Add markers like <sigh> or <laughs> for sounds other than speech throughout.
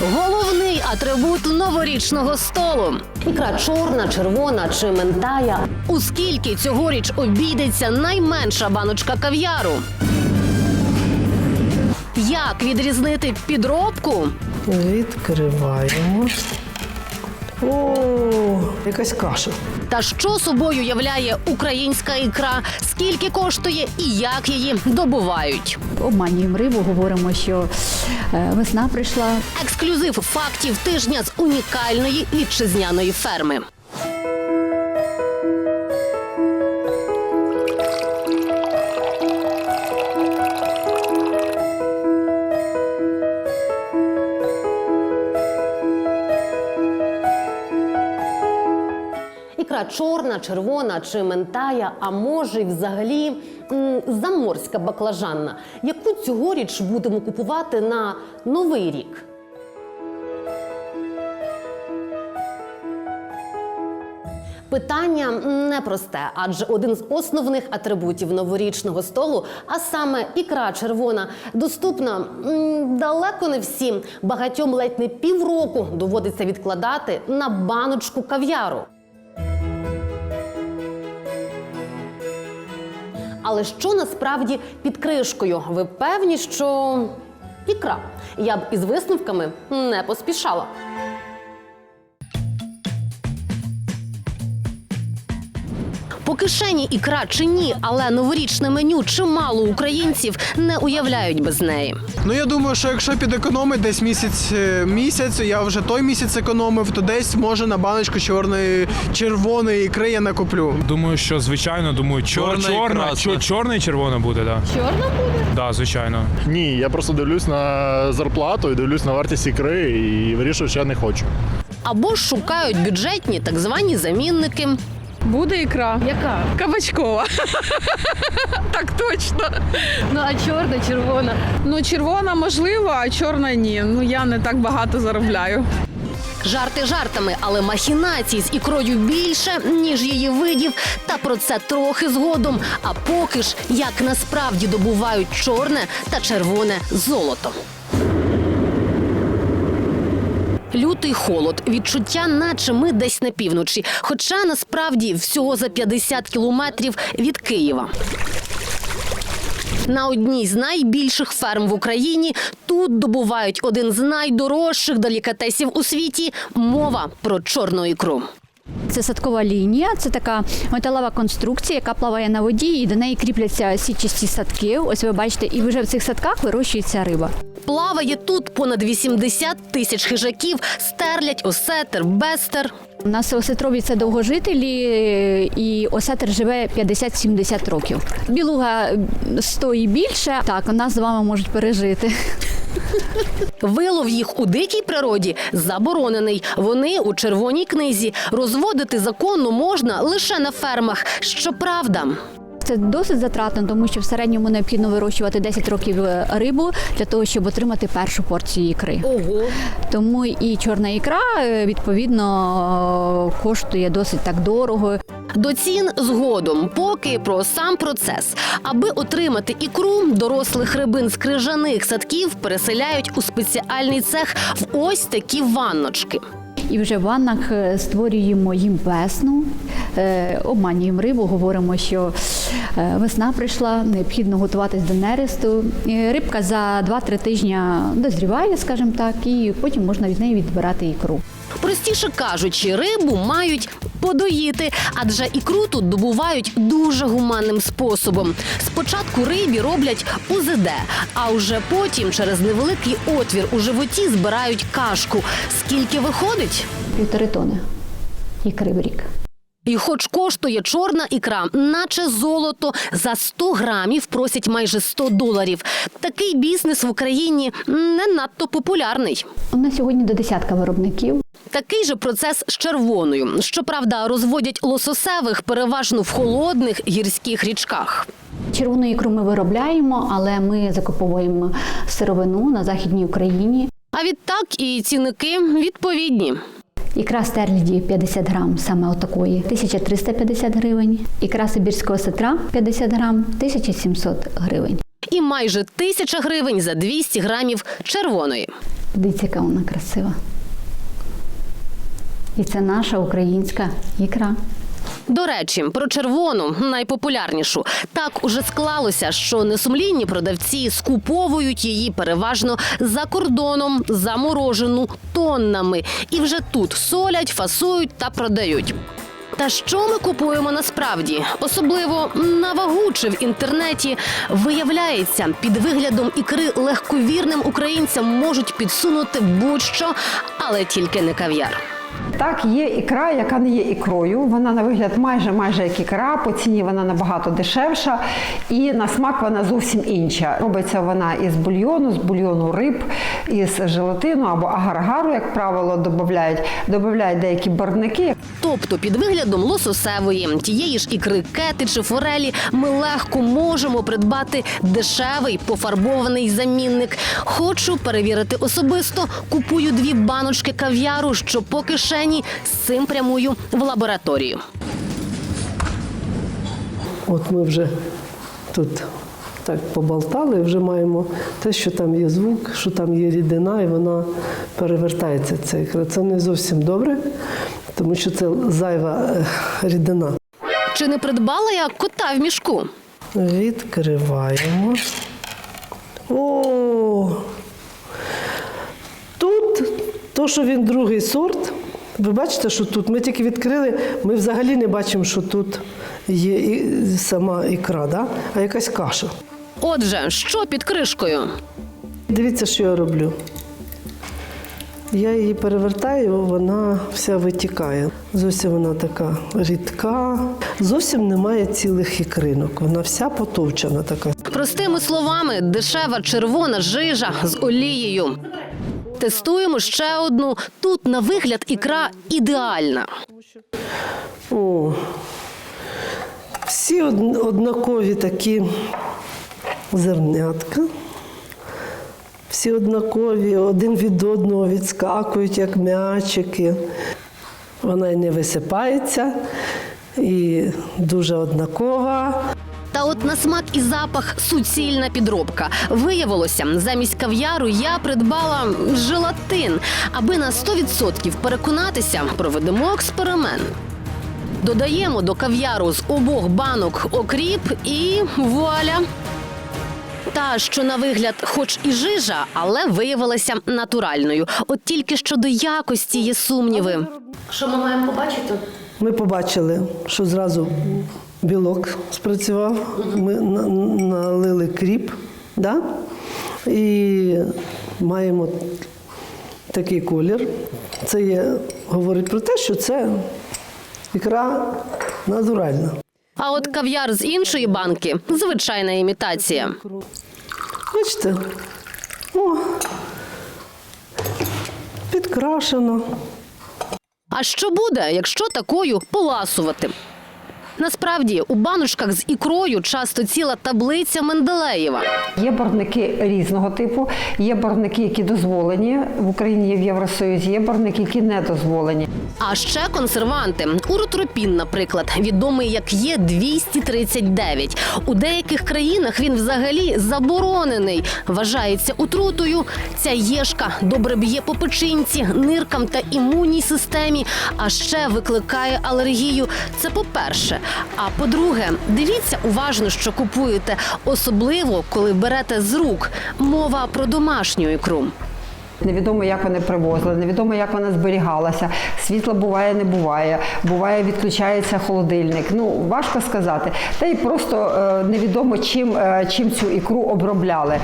Головний атрибут новорічного столу. Ікра чорна, червона чи ментая. У скільки цьогоріч обійдеться найменша баночка кав'яру? Як відрізнити підробку? Відкриваємо. О, якась каша. Та що собою являє українська ікра? Скільки коштує і як її добувають? обманюємо рибу, говоримо, що е, весна прийшла. Ексклюзив фактів тижня з унікальної вітчизняної ферми. Чорна, червона чи ментая, а може й взагалі заморська баклажанна, яку цьогоріч будемо купувати на новий рік. Питання непросте, адже один з основних атрибутів новорічного столу, а саме ікра червона, доступна далеко не всім. Багатьом ледь не півроку доводиться відкладати на баночку кав'яру. Але що насправді під кришкою? Ви певні, що ікра? Я б із висновками не поспішала. Кишені ікра чи ні, але новорічне меню чимало українців не уявляють без неї. Ну я думаю, що якщо підекономить десь місяць е, місяць, я вже той місяць економив, то десь може на баночку чорної червоної ікри я накуплю. Думаю, що звичайно, думаю, чор, Чорна чорна, чор, чорна і червона буде. Да. Чорна буде? Так, да, звичайно. Ні, я просто дивлюсь на зарплату і дивлюсь на вартість ікри і вирішую, що я не хочу. Або ж шукають бюджетні так звані замінники. Буде ікра. Яка? Кабачкова. <laughs> так точно. Ну а чорна, червона. Ну, червона можливо, а чорна ні. Ну я не так багато заробляю. Жарти жартами, але махінацій з ікрою більше, ніж її видів. Та про це трохи згодом. А поки ж як насправді добувають чорне та червоне золото. Лютий холод, відчуття, наче ми десь на півночі. Хоча насправді всього за 50 кілометрів від Києва. На одній з найбільших ферм в Україні тут добувають один з найдорожчих делікатесів у світі мова про чорну ікру. Це садкова лінія, це така металева конструкція, яка плаває на воді, і до неї кріпляться січасті садки. Ось ви бачите, і вже в цих садках вирощується риба. Плаває тут понад 80 тисяч хижаків, стерлять, осетер, бестер. У нас осетрові це довгожителі, і осетр живе 50-70 років. Білуга 100 і більше. Так, у нас з вами можуть пережити. Вилов їх у дикій природі заборонений. Вони у червоній книзі. Розводити законно можна лише на фермах. Щоправда. Це досить затратно, тому що в середньому необхідно вирощувати 10 років е, рибу для того, щоб отримати першу порцію ікри. Ого. Тому і чорна ікра е, відповідно е, коштує досить так дорого. До цін згодом, поки про сам процес. Аби отримати ікру, дорослих рибин з крижаних садків переселяють у спеціальний цех в ось такі ванночки. І вже в ваннах створюємо їм весну, обманюємо рибу, говоримо, що весна прийшла, необхідно готуватись до нересту. Е, Рибка за 2-3 тижні дозріває, скажімо так, і потім можна від неї відбирати ікру. Простіше кажучи, рибу мають подоїти, адже ікру тут добувають дуже гуманним способом. Спочатку рибі роблять УЗД, а вже потім через невеликий отвір у животі збирають кашку. Скільки виходить? Півтори тони ікри в рік. І хоч коштує чорна ікра, наче золото, за 100 грамів просять майже 100 доларів. Такий бізнес в Україні не надто популярний. У нас сьогодні до десятка виробників. Такий же процес з червоною. Щоправда, розводять лососевих переважно в холодних гірських річках. Червону ікру ми виробляємо, але ми закуповуємо сировину на західній Україні. А відтак і цінники відповідні. Ікра стерліді 50 грам, саме отакої, 1350 гривень. Ікра сибірського сетра 50 грам, 1700 гривень. І майже тисяча гривень за 200 грамів червоної. Дивіться, яка вона красива. І це наша українська ікра. До речі, про червону найпопулярнішу. Так уже склалося, що несумлінні продавці скуповують її переважно за кордоном, заморожену тоннами, і вже тут солять, фасують та продають. Та що ми купуємо насправді, особливо на вагу чи в інтернеті, виявляється, під виглядом ікри легковірним українцям можуть підсунути будь-що, але тільки не кав'яр. Так, є ікра, яка не є ікрою. Вона на вигляд майже майже як ікра. По ціні вона набагато дешевша, і на смак вона зовсім інша. Робиться вона із бульйону, з бульйону риб, із желатину або агаргару, як правило, додають, додають деякі барвники. Тобто, під виглядом лососевої, тієї ж ікри кети чи форелі, ми легко можемо придбати дешевий пофарбований замінник. Хочу перевірити особисто. Купую дві баночки кав'яру, що по кишені з цим прямую в лабораторію. От ми вже тут так поболтали, вже маємо те, що там є звук, що там є рідина, і вона перевертається. Ікра. Це не зовсім добре, тому що це зайва е, рідина. Чи не придбала я кота в мішку? Відкриваємо. О! Тут то, що він другий сорт. Ви бачите, що тут ми тільки відкрили, ми взагалі не бачимо, що тут є і сама ікра, да? а якась каша. Отже, що під кришкою? Дивіться, що я роблю. Я її перевертаю, вона вся витікає. Зовсім вона така рідка. Зовсім немає цілих ікринок. Вона вся потовчена така. Простими словами, дешева червона жижа з олією. Тестуємо ще одну. Тут на вигляд ікра ідеальна. О, всі однакові такі зернятка. Всі однакові, один від одного відскакують, як м'ячики. Вона й не висипається, і дуже однакова. Та от на смак і запах суцільна підробка. Виявилося, замість кав'яру я придбала желатин. Аби на 100% переконатися, проведемо експеримент. Додаємо до кав'яру з обох банок окріп і вуаля. Та, що на вигляд, хоч і жижа, але виявилася натуральною. От тільки щодо якості є сумніви. Що ми маємо побачити? Ми побачили, що зразу білок спрацював. Ми налили кріп, да? і маємо такий колір. Це є, говорить про те, що це ікра натуральна. А от кав'яр з іншої банки звичайна імітація. Бачите? О, підкрашено. А що буде, якщо такою поласувати? Насправді у баночках з ікрою часто ціла таблиця Менделеєва. Є барвники різного типу, є барвники, які дозволені в Україні, є в Євросоюзі, є барвники, які не дозволені. А ще консерванти. Уротропін, наприклад, відомий як є 239 У деяких країнах він взагалі заборонений. Вважається отрутою. Ця єшка добре б'є по печінці, ниркам та імунній системі, а ще викликає алергію. Це по-перше. А по-друге, дивіться уважно, що купуєте, особливо коли берете з рук. Мова про домашню ікру. Невідомо, як вони привозили, невідомо, як вона зберігалася. Світла буває, не буває. Буває, відключається холодильник. Ну важко сказати. Та й просто е, невідомо, чим, е, чим цю ікру обробляли.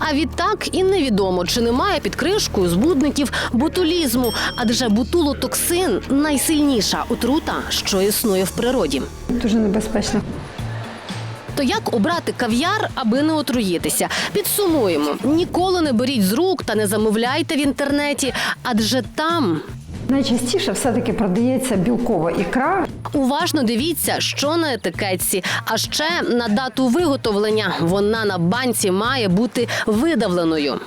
А відтак і невідомо, чи немає під кришкою збудників бутулізму, адже бутулотоксин найсильніша отрута, що існує в природі. Дуже небезпечно. То як обрати кав'яр, аби не отруїтися? Підсумуємо: ніколи не беріть з рук та не замовляйте в інтернеті, адже там Найчастіше все-таки продається білкова ікра. уважно дивіться, що на етикетці, а ще на дату виготовлення вона на банці має бути видавленою.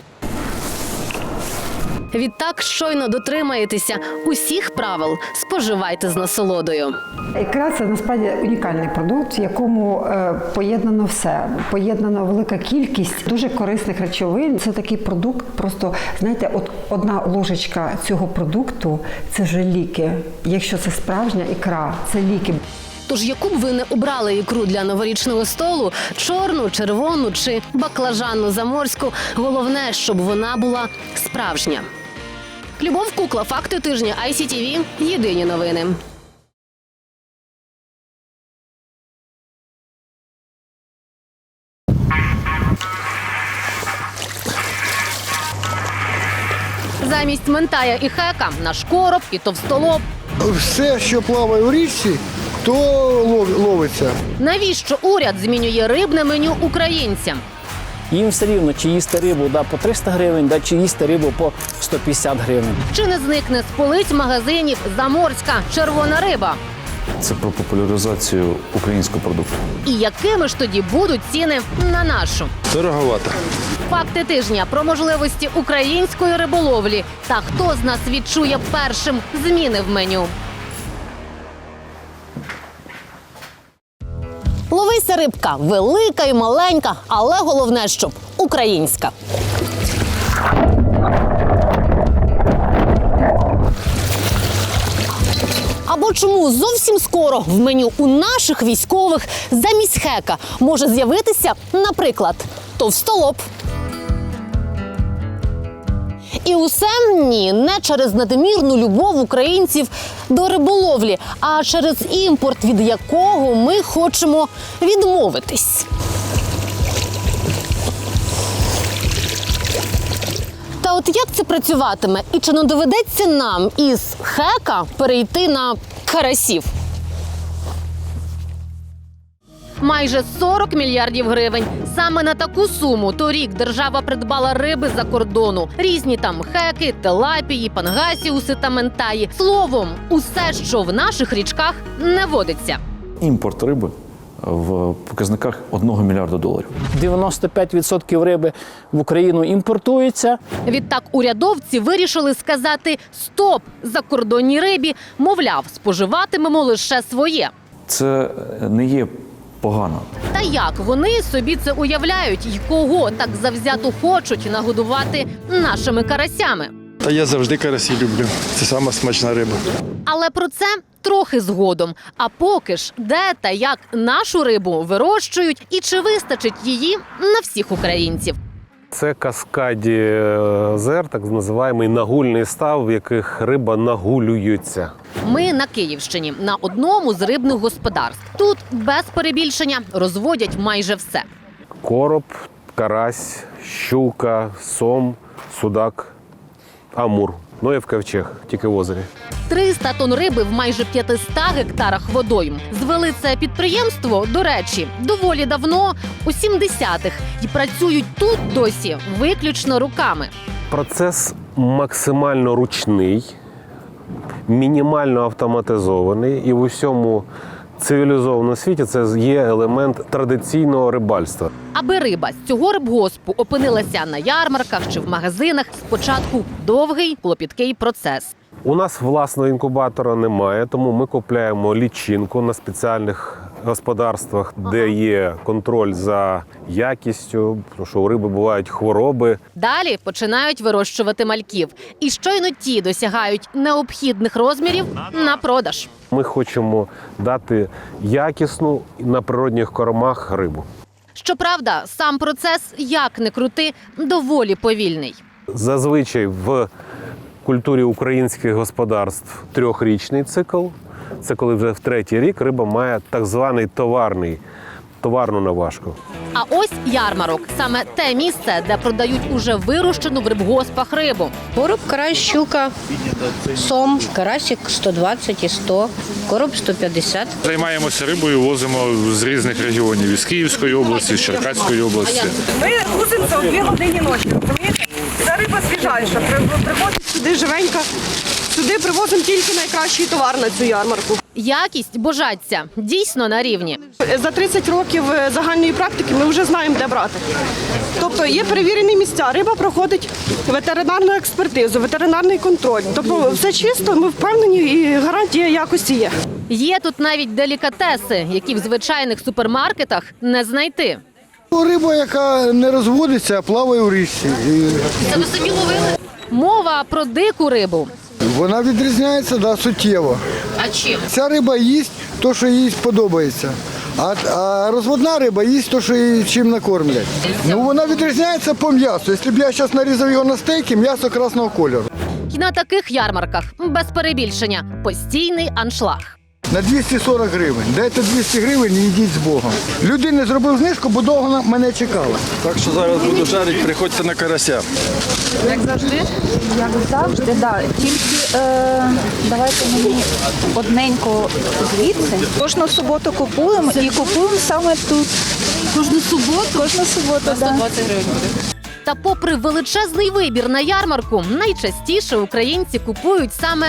Відтак щойно дотримаєтеся усіх правил, споживайте з насолодою. Ікра це насправді унікальний продукт, в якому е, поєднано все. Поєднана велика кількість дуже корисних речовин. Це такий продукт, просто знаєте, от одна ложечка цього продукту це вже ліки. Якщо це справжня ікра, це ліки. Тож, яку б ви не обрали ікру для новорічного столу, чорну, червону чи баклажанну заморську, головне, щоб вона була справжня. Любов Кукла, факти тижня ICTV. Єдині новини. Замість ментая і хека наш короб і товстолоб. все, що плаває у річці, то ловиться. Навіщо уряд змінює рибне меню українцям? Їм все рівно, чи їсти рибу да, по 300 гривень, да, чи їсти рибу по 150 гривень. Чи не зникне з полиць магазинів заморська червона риба? Це про популяризацію українського продукту. І якими ж тоді будуть ціни на нашу? Дороговато. Факти тижня про можливості української риболовлі та хто з нас відчує першим зміни в меню. Ловися рибка велика і маленька, але головне, щоб українська. Або чому зовсім скоро в меню у наших військових замість хека може з'явитися, наприклад, товстолоб. І усе ні, не через надмірну любов українців до риболовлі, а через імпорт, від якого ми хочемо відмовитись. Та от як це працюватиме? І чи не доведеться нам із хека перейти на карасів? Майже 40 мільярдів гривень. Саме на таку суму торік держава придбала риби за кордону. Різні там хеки, телапії, пангасіуси та ментаї. Словом, усе, що в наших річках не водиться. Імпорт риби в показниках 1 мільярда доларів. 95% риби в Україну імпортується. Відтак урядовці вирішили сказати стоп закордонній рибі. Мовляв, споживатимемо лише своє. Це не є погано. Та як вони собі це уявляють, і кого так завзято хочуть нагодувати нашими карасями? Та я завжди карасі люблю. Це сама смачна риба. Але про це трохи згодом. А поки ж де та як нашу рибу вирощують, і чи вистачить її на всіх українців? Це каскаді зер, озер, так називаємо нагульний став, в яких риба нагулюється. Ми на Київщині на одному з рибних господарств. Тут без перебільшення розводять майже все. Короб, карась, щука, сом, судак, амур. Ну і в ковчег, тільки в озері. 300 тонн риби в майже 500 гектарах водойм. Звели це підприємство, до речі, доволі давно, у 70-х, і працюють тут досі виключно руками. Процес максимально ручний, мінімально автоматизований, і в усьому цивілізованому світі це є елемент традиційного рибальства. Аби риба з цього рибгоспу опинилася на ярмарках чи в магазинах, спочатку довгий клопіткий процес. У нас власного інкубатора немає, тому ми купляємо лічинку на спеціальних господарствах, де є контроль за якістю, тому що у риби бувають хвороби. Далі починають вирощувати мальків, і щойно ті досягають необхідних розмірів на продаж. Ми хочемо дати якісну на природних кормах рибу. Щоправда, сам процес, як не крути, доволі повільний. Зазвичай в культурі українських господарств трьохрічний цикл. Це коли вже в третій рік риба має так званий товарний товарну наважку. А ось ярмарок саме те місце, де продають уже вирощену в рибгоспах рибу. Короб, карась, щука, сом, карасик 120 і 100, короб 150. Займаємося рибою, возимо з різних регіонів із Київської області, з Черкаської області. Ми грузимося о 2 годині ночі, розумієте? Це риба свіжайша, при- приходить сюди живенька. Сюди привозимо тільки найкращий товар на цю ярмарку. Якість божаться дійсно на рівні. За 30 років е, загальної практики ми вже знаємо, де брати. Тобто є перевірені місця, риба проходить ветеринарну експертизу, ветеринарний контроль. Тобто все чисто, ми впевнені і гарантія якості є. Є тут навіть делікатеси, які в звичайних супермаркетах не знайти. Риба, яка не розводиться, а плаває у річці. Це ви собі ловили? Мова про дику рибу. Вона відрізняється да, суттєво. А чим? Ця риба їсть то, що їй подобається. А, а розводна риба їсть то, що її чим накормлять. Ну вона відрізняється по м'ясу. Якщо б я зараз нарізав його на стейки, м'ясо красного кольору. І на таких ярмарках без перебільшення постійний аншлаг. На 240 гривень. Дайте 200 гривень і йдіть з Богом. Людина зробив знижку, бо довго мене чекала. Так що зараз буду жарити, приходьте на карася. Як завжди. Як завжди, да. Тільки е, давайте мені одненько звідси. Кожну суботу купуємо і купуємо саме тут. Кожну суботу? Кожну суботу, да. гривень. Та попри величезний вибір на ярмарку, найчастіше українці купують саме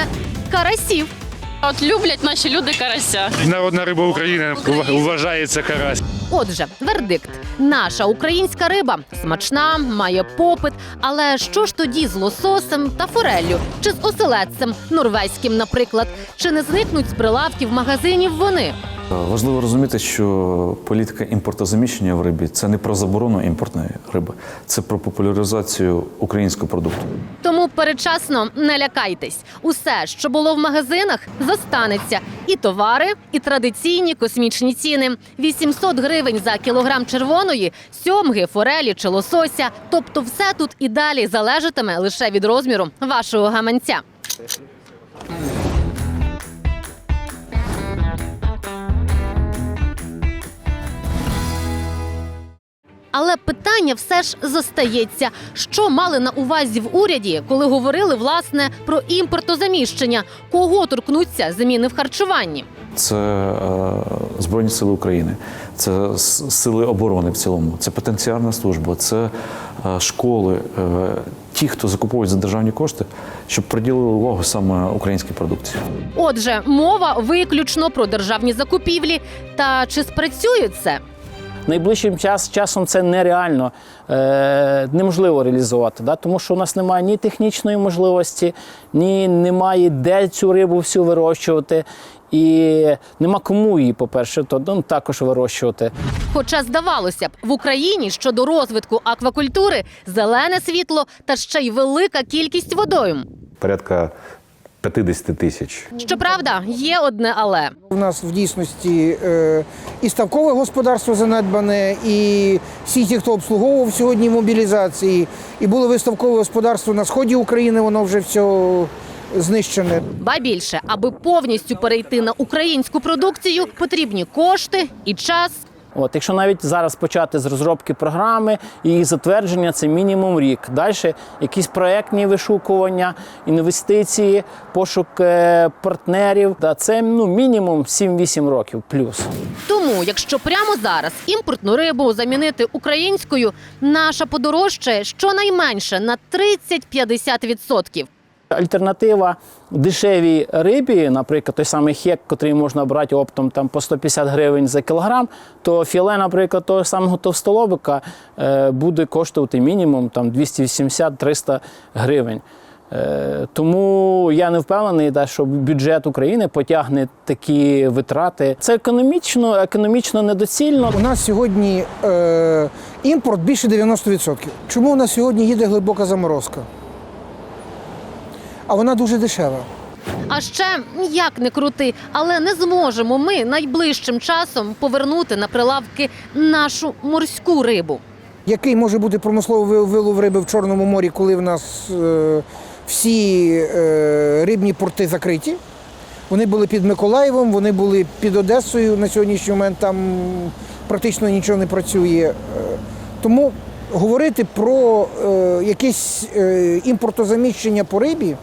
карасів. От люблять наші люди карася. Народна риба України вважається карась. Отже, вердикт: наша українська риба смачна, має попит. Але що ж тоді з лососем та фореллю? Чи з оселедцем норвезьким, наприклад? Чи не зникнуть з прилавків магазинів вони? Важливо розуміти, що політика імпортозаміщення в рибі це не про заборону імпортної риби, це про популяризацію українського продукту. Передчасно не лякайтесь. Усе, що було в магазинах, зостанеться. І товари, і традиційні космічні ціни: 800 гривень за кілограм червоної, сьомги, форелі чи лосося. Тобто, все тут і далі залежатиме лише від розміру вашого гаманця. Але питання все ж зостається: що мали на увазі в уряді, коли говорили власне про імпортозаміщення? Кого торкнуться зміни в харчуванні? Це е, Збройні Сили України, це сили оборони в цілому, це потенціарна служба, це е, школи, е, ті, хто закуповують за державні кошти, щоб приділили увагу саме українській продукції. Отже, мова виключно про державні закупівлі. Та чи спрацює це? Найближчим час, часом це нереально е, неможливо реалізувати, да? тому що у нас немає ні технічної можливості, ні немає де цю рибу всю вирощувати. І нема кому її, по-перше, то ну, також вирощувати. Хоча здавалося б, в Україні щодо розвитку аквакультури зелене світло та ще й велика кількість водойм. Порядка 50 тисяч. Щоправда, є одне але. У нас в дійсності е, і ставкове господарство занедбане, і всі ті, хто обслуговував сьогодні мобілізації, і було виставкове господарство на сході України, воно вже все знищене. Ба більше, аби повністю перейти на українську продукцію, потрібні кошти і час. От, якщо навіть зараз почати з розробки програми її затвердження, це мінімум рік. Далі якісь проектні вишукування, інвестиції, пошук е, партнерів. Та це ну, мінімум 7-8 років плюс. Тому, якщо прямо зараз імпортну рибу замінити українською, наша подорожчає щонайменше на 30-50%. Альтернатива дешевій рибі, наприклад, той самий хек, який можна брати оптом там, по 150 гривень за кілограм, то філе, наприклад, того самого товстолобика е, буде коштувати мінімум там, 280-300 гривень. Е, тому я не впевнений, що бюджет України потягне такі витрати. Це економічно, економічно недоцільно. У нас сьогодні е, імпорт більше 90%. Чому у нас сьогодні їде глибока заморозка? А вона дуже дешева. А ще як не крути, але не зможемо ми найближчим часом повернути на прилавки нашу морську рибу. Який може бути промисловий ви- вилов риби в Чорному морі, коли в нас е, всі е, рибні порти закриті? Вони були під Миколаєвом, вони були під Одесою. На сьогоднішній момент там практично нічого не працює. Е, Тому говорити про е, якесь е, імпортозаміщення по рибі,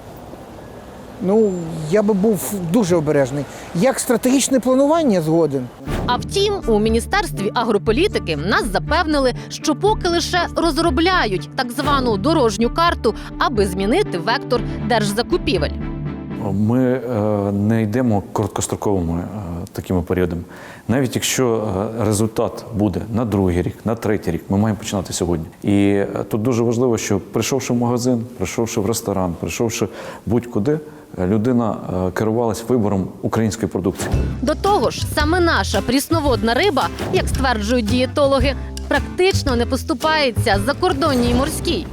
ну я би був дуже обережний. Як стратегічне планування згоден. А втім, у міністерстві агрополітики нас запевнили, що поки лише розробляють так звану дорожню карту, аби змінити вектор держзакупівель. Ми е, не йдемо короткостроковими е, такими періодами. Навіть якщо е, результат буде на другий рік, на третій рік, ми маємо починати сьогодні. І тут дуже важливо, що прийшовши в магазин, прийшовши в ресторан, прийшовши будь-куди, людина е, керувалась вибором української продукції. До того ж, саме наша прісноводна риба, як стверджують дієтологи, практично не поступається закордонній морській.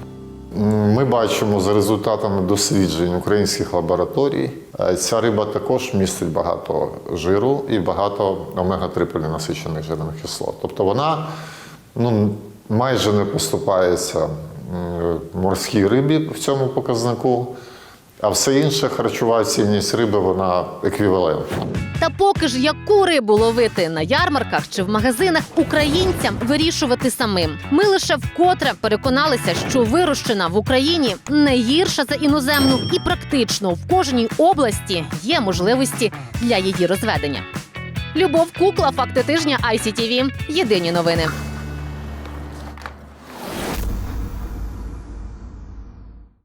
Ми бачимо за результатами досліджень українських лабораторій. е, Ця риба також містить багато жиру і багато омега-3 полінасичених жирних кислот. Тобто вона ну, майже не поступається морській рибі в цьому показнику, а все інше харчова цінність риби вона еквівалентна. Та поки ж яку рибу ловити на ярмарках чи в магазинах українцям вирішувати самим. Ми лише вкотре переконалися, що вирощена в Україні не гірша за іноземну, і практично в кожній області є можливості для її розведення. Любов Кукла, факти тижня ICTV. Єдині новини.